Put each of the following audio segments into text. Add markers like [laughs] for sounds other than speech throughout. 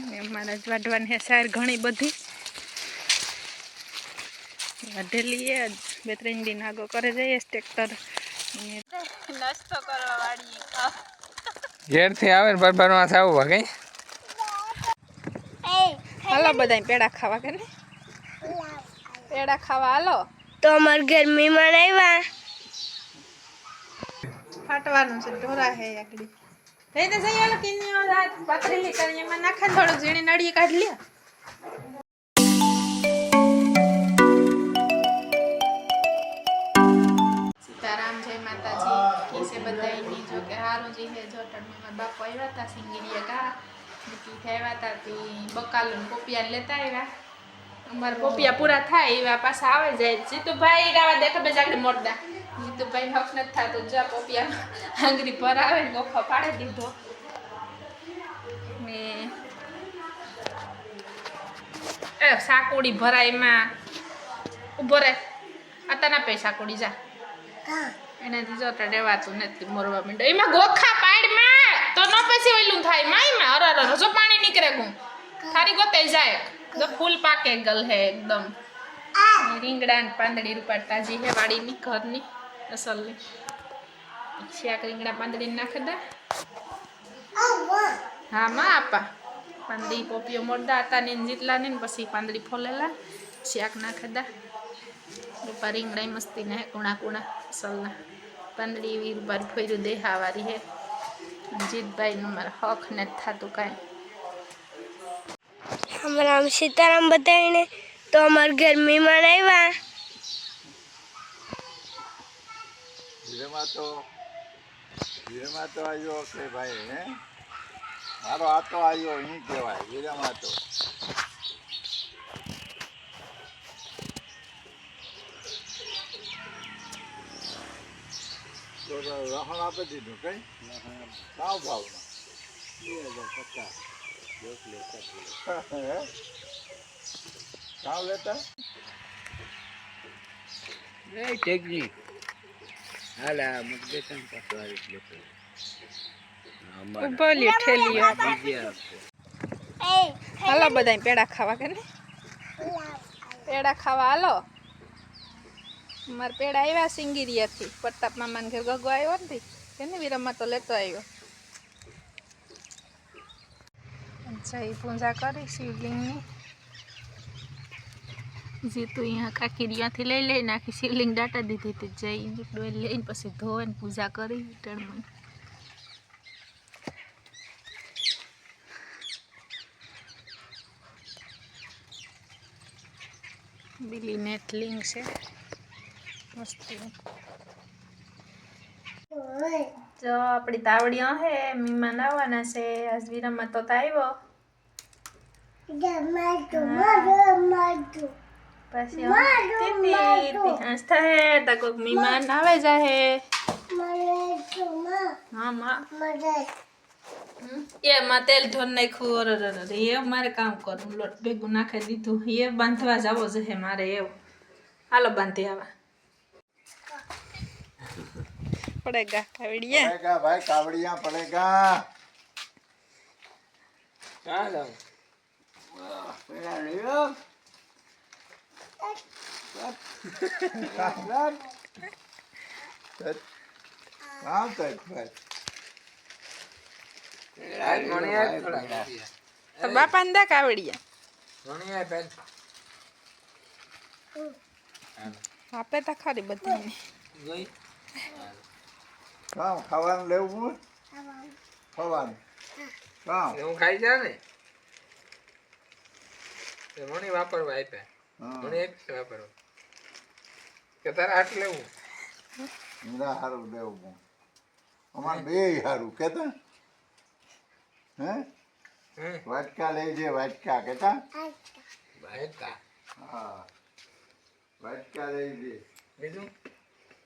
ને અમારે જ વાઢવાની હે સાર ઘણી બધી. વાઢેલી એ બે ત્રણ દિન આગો કરે જઈએ ટ્રેક્ટર નાસ્તો કરવા વાળી ઘેરથી આવે ને બરબારમાં થવું કઈ? હાલો બધા પેડા ખાવા કે ને પેડા ખાવા હાલો. તો અમાર ઘર મહેમાન આવ્યા. ફાટવાનું છે ઢોરા હે એકડી લઈ તો જઈએ હાલો કિન્નીઓ રાત પતરેલી કરી એમાં નાખે થોડું ઝીણી નળી કાઢી લે. સીતારામ, જય માતાજી. કીસે બધાયની? જો કે હારું જી હે જો ટણમાં બાપુ આવ્યા હતા સિંગીરીએ કા મૂકી આવ્યા હતા તી બકાલું કોપિયા લેતા આવ્યા. અમારા પોપિયા પૂરા થાય, એવા પાછા આવે જાય. જીતુભાઈ ગાવા દેખા બે જાગડે મોરદા. જીતુભાઈ હક નથી થતો. જો પોપિયા આંગળી પર આવે ને ગોખો પાડી દીધો. ને એ સાકોડી ભરાય એમાં. ઊભો રહે. આતાના પૈસા કુડી જા. એનાથી જો દેવાતું નથી મોરવા માંડો. એમાં ગોખા પાડમાં તો ન પછી ઓલું થાય. માઈમાં અરે અરે જો પાણી નીકળે ગું થારી ગોતે જાય. જો ફૂલ પાકે ગલ હે એકદમ. રીંગડા ને પાંદડી રૂપાડતા જી હે વાડીની ઘરની. અસલની. શાક રીંગણા પાંદડી નાખી દે. હા, માં આપા. પાંદડી પોપીઓ મોરદા હતા ને જીતલા ને પછી પાંદડી ફોલેલા. શાક નાખી દે. રૂપા રીંગણા મસ્તી ને કુણા કુણા અસલના. પાંદડી એવી રૂપા ફોર્યું દેહાવારી હે. જીતભાઈનું મારા હક ને થતું કાંઈ. આમ સીતારામ બતાવીને તો અમારા ઘર મહેમાન આવ્યા. હીરેમાં તો હીરેમાં તો આવ્યો કે ભાઈ, હે? મારો આ તો આવ્યો અહીં કહેવાય હીરેમાં તો. લહણ આપી દીધું કઈ? સાવ ભાવમાં [laughs] હે? સાવ લેતા? ટેકની હાલ લેતો ઠેલીઓ હાલો બધા પેડા ખાવા કે ને પેડા ખાવા હાલો. મારા પેડા આવ્યા સિંગીરિયાથી. પ્રતાપ મામાને ઘેર ગગો આવ્યો નથી કેને વિરમમાં તો લેતો આવ્યો જઈ પૂજા કરી શિવલિંગની. જે તું અહીંયા કાકીરિયાથી લઈ લઈ નાખી, શિવલિંગ દાટા દીધી હતી, જઈ ડોલ લઈને પછી ધોવે ને પૂજા કરી ટણમાં બીલી નેટલિંગ છે. મસ્તી. જો આપણી તાવડીઓ હે મહેમાન આવવાના છે, આજ વિરામમાં તો આવ્યો. પછી આસ્થા હે તા કોઈક મહેમાન આવે જાહે હા માં એ માં તેલ ઢોર નાખ્યું અરે અરે એ મારે કામ કરું લોટ ભેગું નાખી દીધું એ બાંધવા જાવો જશે મારે એવું હાલો બાંધી આવા પડેગા કાવડિયા પડેગા ભાઈ કાવડિયા પડેગા ચાલો પેલા રહ્યો બાપા ને દા કાવડિયા આપે તો ખરી બધી કામ ખાવાનું લેવું ખાવાનું હું ખાઈ જા ને મણી વાપરવા આપ્યા મને એક છે વાપરવા કે તારે આટ લેવું. મીરા હારું લેવું અમારે બે હારું કેતા? હે? વાટકા લઈ જે વાટકા કેતા? ભાઈ હા. વાટકા લઈ જે. બીજું?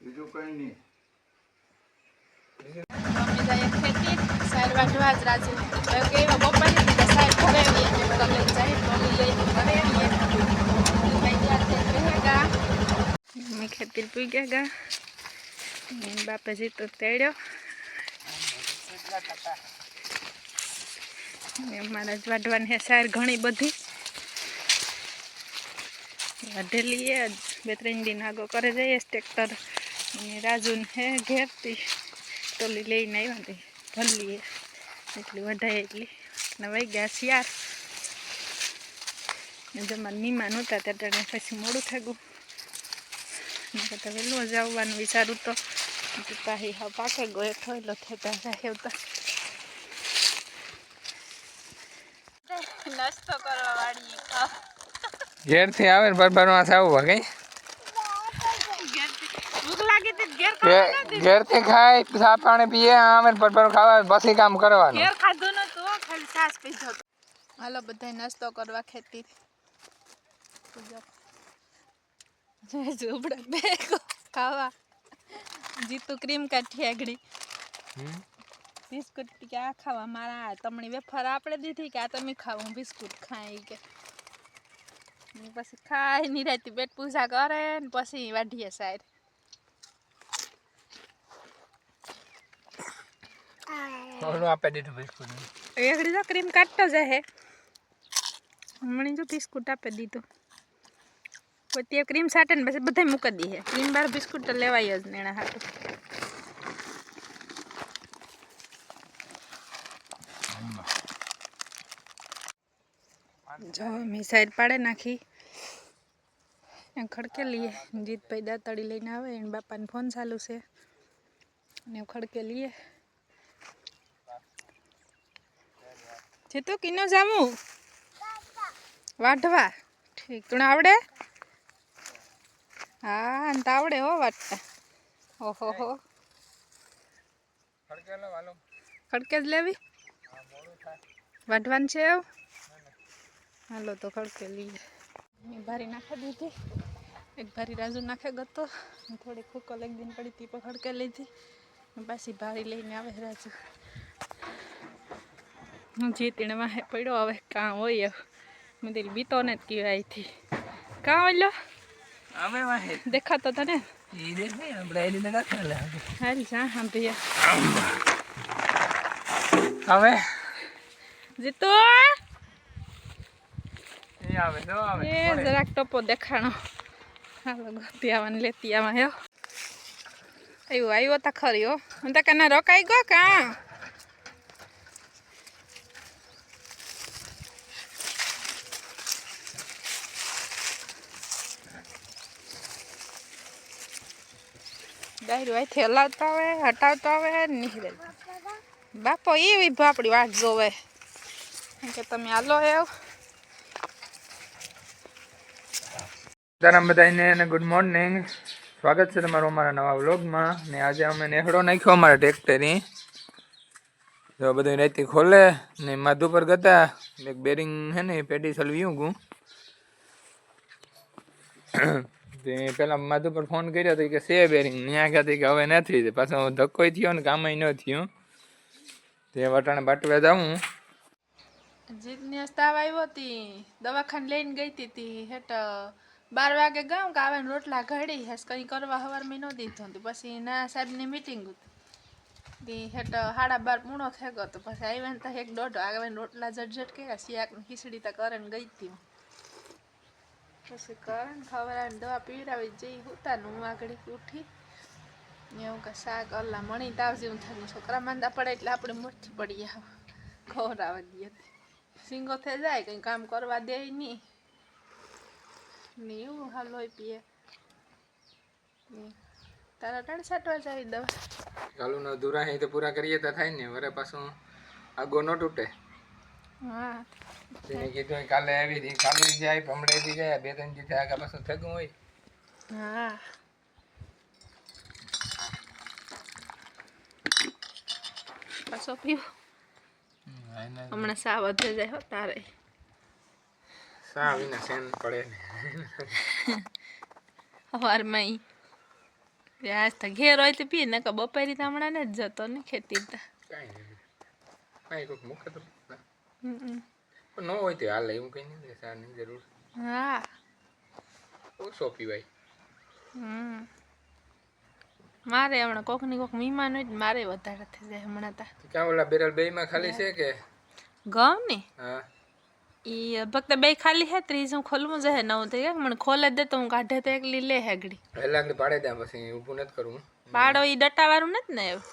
બીજું કંઈ નહીં. સાહેબ વાઢવા જ રાજી. નથી બપોરે લઈને લઈએ ભાઈ ગયા તે કહેગા મમ્મી ખેતી પૂગ્યા ગયા બાપે બાપાજી તો તેડ્યો. મારા જ વાઢવાની સાર ઘણી બધી. વાઢેલી એ બે ત્રણ દિન આગો કરે જઈએ ટ્રેક્ટર. અને રાજુને હે ઘેરતી ટોલી લઈને આવ્યા હતી ભરલી એટલી વઢાય એટલી. નવાઈ ગયા શિયાર જમા નીમા નહોતા, ત્યારે પછી મોડું થઈ ને કરતાં વહેલું જ આવવાનું વિચારું તો પાહી હા પાકે ગયો થોયલો થતા રહેવતા નાસ્તો કરવા વાળી ઘેરથી આવે ને કઈ ઘેર ખાય ચા પાણી પીએ ને ખાવા પછી કામ કરવાનું ઘેર ખાધું નતું હો, ખાલી છાશ પીધો હાલો બધાય નાસ્તો કરવા ખેતી ઝૂબડા બેગો ખાવા જીતું ક્રીમ કાઠી આગળી હમ. બિસ્કુટ કે આ ખાવા મારા આ તમણી વેફર આપણે દીધી કે આ તમે ખાવ હું બિસ્કુટ ખાઈ કે ને પછી ખાઈ નિરાતી પેટ પૂજા કરે ને પછી વાઢીએ સાઈડ ઓલું આપી દીધું બિસ્કુટ એકડી તો ક્રીમ કાઢતો જાય હમણાં જો બિસ્કુટ આપી દીધું પછી ત્યાં ક્રીમ સાટે ને પછી બધા મૂકી દઈએ ક્રીમ બાર બિસ્કુટ તો લેવાય જ નેણા હાટું. જો મેં સાઈડ પાડે નાખી. એ ખડકે લઈએ. જીતભાઈ દાતડી લઈને આવે, એને બાપાને ફોન ચાલુ છે. ને ખડકે લઈએ. જીતુ, કિનો જામું? વાઢવા. ઠીક. તને આવડે? હા અને તો આવડે હો વાટતા ઓહો હો. ખડકે જ લેવી? વાઢવાનું છે એવું હાલો તો ખડકે લઈએ. મેં ભારી નાખી દીધી. એક ભારી રાજુ નાખે ગતો. થોડી ખોકો લઈ દિન પડી તી પણ ખડકે લીધી. પાછી ભારી લઈને આવે રાજુ. હું જીતીને માહે પડ્યો હવે કાં હોય. મેં દિલ બીતો ને જ કહેવાયથી કાં ઓલો અમે વાહે દેખાતો તને ઈ દેખ ને આપણે એની લગા ખેલે હાલ જા સાંભળીએ હવે જીતુ એ આવે તો આવે એ જરાક ટોપો દેખાણો હાલો ગોતી આવવાની લેતી આવા આવ્યો આવ્યો તા ખરી હો હું તો કના રોકાઈ ગયો કાં ડાયરું અહીંથી હલાવતા આવે હટાવતા આવે નીકળે બાપો એવી ભાપડી વાટ જોવે. કે તમે હાલો એવ સીતારામ બધાને ગુડ મોર્નિંગ સ્વાગત છે તમારું અમારા નવા વ્લોગમાં. ને આજે અમે નેહડો નાખ્યો અમારા ટ્રેક્ટરની. જો બધું રાતી ખોલે ને માધુ પર ગતા. એક બેરિંગ હે ને પેટી સલવી ગયું તે પેલા માધુ પર ફોન કર્યો તો કે છે બેરિંગ ત્યાં કહેતી કે, હવે નથી. પાછો ધક્કો થયો ને કામ ન થયું. તે વટાણે બાટવે જાઉં. જીતને તાવ આવ્યો હતી દવાખાને લઈને ગઈ હતી તી. હેટ બાર વાગે ગામ કે આવે રોટલા ઘડી. હેસ કંઈ કરવા હવારમાં ન દીધું હતું પછી ના સાહેબની મિટિંગ હતી. તી હેટ સાડા બાર પૂણો થઈ ગયો તો પછી આવ્યા ને તો એક દોઢ આવે રોટલા જટજટ કર્યા. શિયાક ખીચડી તો કરે ને ગઈ હતી. પછી કરે ને ખવડાવીને દવા પીવડાવી જઈ ઉતાર હું આગળ ઉઠી. ને એવું કે શાક અલ્લા મણી તાવજે હું થાય. છોકરા માંદા પડે એટલે આપણે મોટી પડી આવ ખવડાવવા દઈએ. સિંગો થઈ જાય કંઈ કામ કરવા દે નહીં. ને એવું હાલ હોય પીએ. તારા ટાણ સાટવા જાય દવા? ચાલુનો અધૂરા અહીં તો પૂરા કરીએ તો થાય ને. વરે પાછું આગો ન તૂટે. હા. તેને કીધું કાલે આવી હતી કાલે જાય હમણાં જાય બે ત્રણ દી થયા આગળ પાછું થયું હોય. હા. પાછો પીવો. હમણાં સા વધે જાય હો તારે. સા વિના સેન પડે ને. સવારમાં આજ તો ઘેર હોય તો પીએ કે બપોરી તો હમણાં ને જ જતો ને ખેતી તો. કાંઈ નહીં. કાંઈ કોઈક મૂકે તો. હમ. ન હોય તો હાલ એવું કંઈ નહીં સારની જરૂર હા ઓછો પીવાય હમ મારે હમણાં કોકની કોક મહેમાન હોય મારે વધારે થઈ જાય હમણાં તા ક્યાં ઓલા બેરલ બેયમાં ખાલી છે કે ગમ ને હા ઈ ફક્ત બે ખાલી હે ત્રીસ હું ખોલવું જશે નવું થઈ ગયા મને ખોલે દે તો હું કાઢે તો એકલી લે હેગડી પહેલા પાડે દે પછી ઊભું નથી કરવું પાડો ઈ ડટાવાળું નથી ને એવું.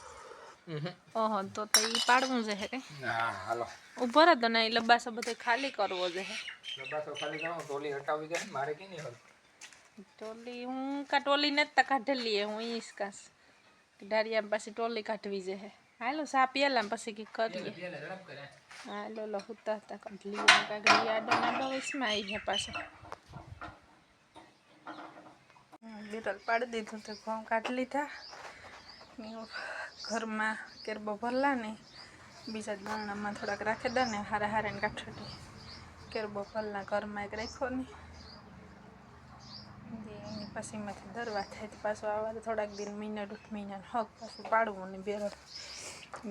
ઓહો તો તો ઈ પાડવું છે કે? હા હાલો. ઊભો રહે તો ને ઈ લબાસો બધો ખાલી કરવો છે લબાસો ખાલી કરો ટોલી હટાવી જાય મારે કે નહીં હોય ટોલી હું કા ટોલી ને જ કાઢેલી હે હું ઈસ કાસ. ડારિયા પાછી ટોલી કાઢવી જશે હાલો સા પીએલા પછી કી કરીએ. હાલો લો હુતા હતા કાઢલી કાગડી આડો નાડો વસમાં આવી છે પાછા. બેટલ પાડી દીધું તો ઘઉં કાઢ લીધા. ઘરમાં કેરબો ભરલા ને બીજા ગામડામાં થોડાક રાખી દે ને હારે હારે ને કેરબો ભરલા ઘરમાં એક રાખ્યો ને. એની પછી માંથી દરવા થાય તો પાછું આવા થોડાક દિન મહિના દોઢ મહિના હક પાછું પાડવું ને બે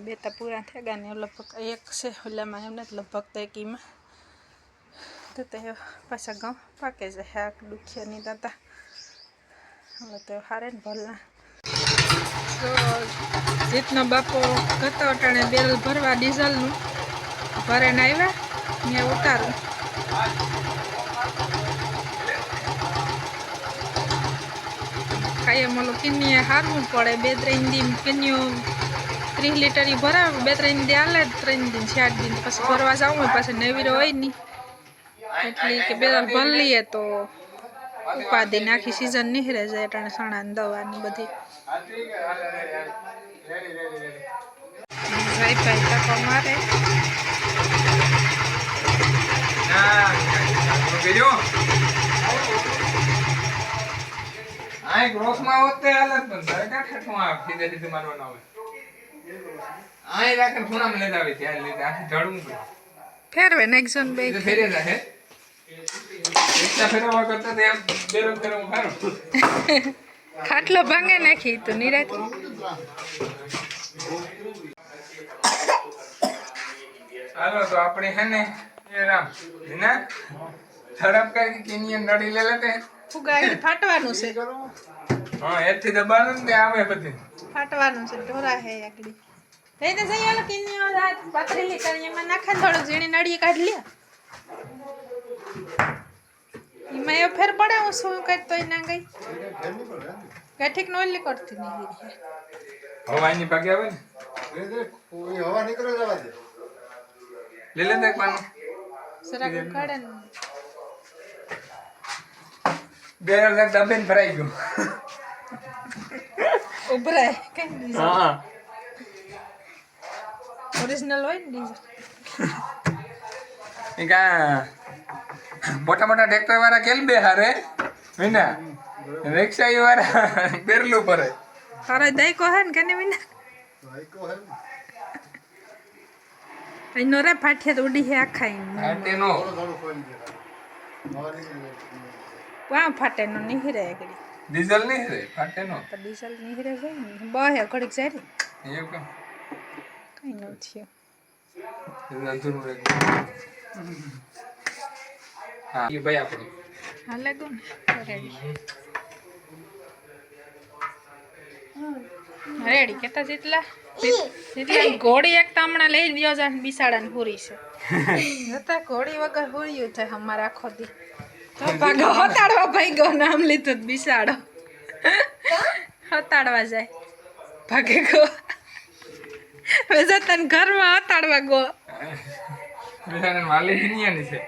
બે તો પૂરા થઈ ગયા ને લગભગ એક છે ઓલામાં એમને લગભગ તો એકીમાં તો તે પાછા ઘઉં પાકે છે હાક દુખ્યા નહીં દાતા. હવે તો હારે ને ભરલા. તો જીતનો બાપો ગતો અટાણે બેરલ ભરવા ડીઝલનું. ભરે ને આવ્યા મેં ઉતારું. કાયમ ઓલું કિન્નીએ હારવું પડે. બે ત્રણ દિન કિન્નીઓ ત્રીસ લીટર ભરાવે, બે ત્રણ દિન હાલે, ત્રણ દિન ચાર દિન પછી ભરવા જાવું હોય પાછળ નવીરો હોય નહીં એટલે કે બેરલ ભર લઈએ તો ઉપાધિ નાખી સિઝન નીકળે જાય અટાણે સણા ને દવા ને બધી. ભાઈ ભાઈ તકો મારે ના બીજો આ એક રોસમાં હોત હાલત પણ તારે કાં ઠેઠું આ સીધે સીધું મારવાનો આવે આય રાખે ખૂણામાં લેતા આવે ત્યાં લીધે આ ઝાડવું પડે ફેરવે નેક્ઝોન બે ફેરે જાય એકતા ફેરવા કરતા તો બેરોજગાર [laughs] ખાટલો ભાંગે નાખી તો નિરાત. હાલો તો આપણે હે ને એ રામ ના ઝડપ કરી કેની નડી લે લેતે ફુગાઈ ફાટવાનું છે. હા એથી દબાણું ને આવે બધે. ફાટવાનું છે ઢોરા હે એકડી લઈ તો જઈ આલો કેની રાત પાતરેલી કરી એમાં નાખે થોડું ઝીણી નડી કાઢ લે. એમાં એ ફેર પડે હું શું કરતો ના ગઈ. ગાઠીક નો ઓલી કરતી નહીં હવાની ભાગે આવે ને? હવા નીકળે જવા દે લે લે દેખ પાનું જરાક ઉકાળે ને. બેરલ ને દબેન ભરાઈ ગયું. ઉભરાય કઈ ડીઝલ? હા. ઓરિજિનલ હોય ને ડીઝલ? કા મોટા મોટા ટ્રેક્ટર વાળા કેમ બે હારે વિના રિક્ષા વાળા બેરલું ભરે. તારે દાયકો હે ને કેને વિના એનો રે ફાટિયા તો ઉડી હે આખા તેનો વાં ફાટે નો નીહરે એકડી. ડીઝલ નહીં રે ફાટે નો તો ડીઝલ નીહરે જાય ને? બહે ઘડીક જાય રે એવું કઈ ન થયો. હા એ ભાઈ આપણું. રેડી. રેડી. કેતા જેટલા જેટલા ઘોડી એક તો હમણાં લઈ લ્યો જા બિસાડા ને પૂરી છે. જતા ઘોડી વગર પૂર્યું છે અમારે આખો દી. તો ભાગો હતાડવા ભાગ્યો નામ લીધું બિસાડો. હતાડવા જાય. ભાગે ગો. હવે તને ઘરમાં હતાડવા ગો. હિનિયાની છે.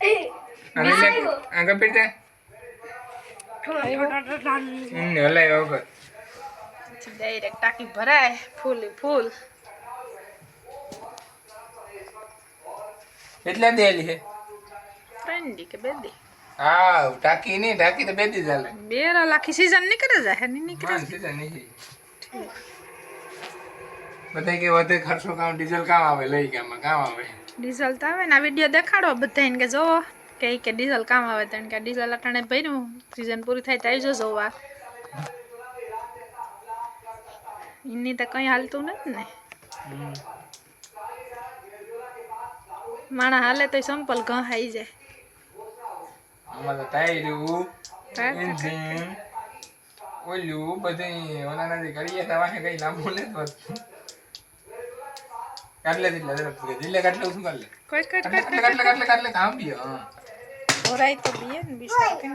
આગળ હમ હલાય વગર ડાયરેક્ટ ટાંકી ભરાય ફૂલ ફૂલ. એટલે દેલી છે? ફ્રેન્ડી કે બેદી હા ટાંકી નહીં ટાંકી તો બેદી ચાલે બેરો લાખી સીઝન નીકળે જાય ની નીકળે સીધા નહીં બધા કે વધે ખર્ચો કામ ડીઝલ કામ આવે લઈ કામ કામ આવે. ડીઝલ તો આવે ને. આ વીડિયો દેખાડો બધાને કે જોવો કે કે ડીઝલ કામ આવે તને કે ડીઝલ અટાણે ભર્યું. સિઝન પૂરી થાય તો આવી જોવા. એની તો કંઈ હાલતું નથી ને. માણા હાલે તો સંપલ ઘહાઈ જાય. ટાયરું ઓલું બધું કરીએ તો કઈ લાંબુ નથી કાટલે એટલે દિલે કાટલે શું કાટલે કટ કટ કાટલે કાટલે કાટલે કાટલે કામ બી હા ઓરાઈ તો બી ને બી સાકન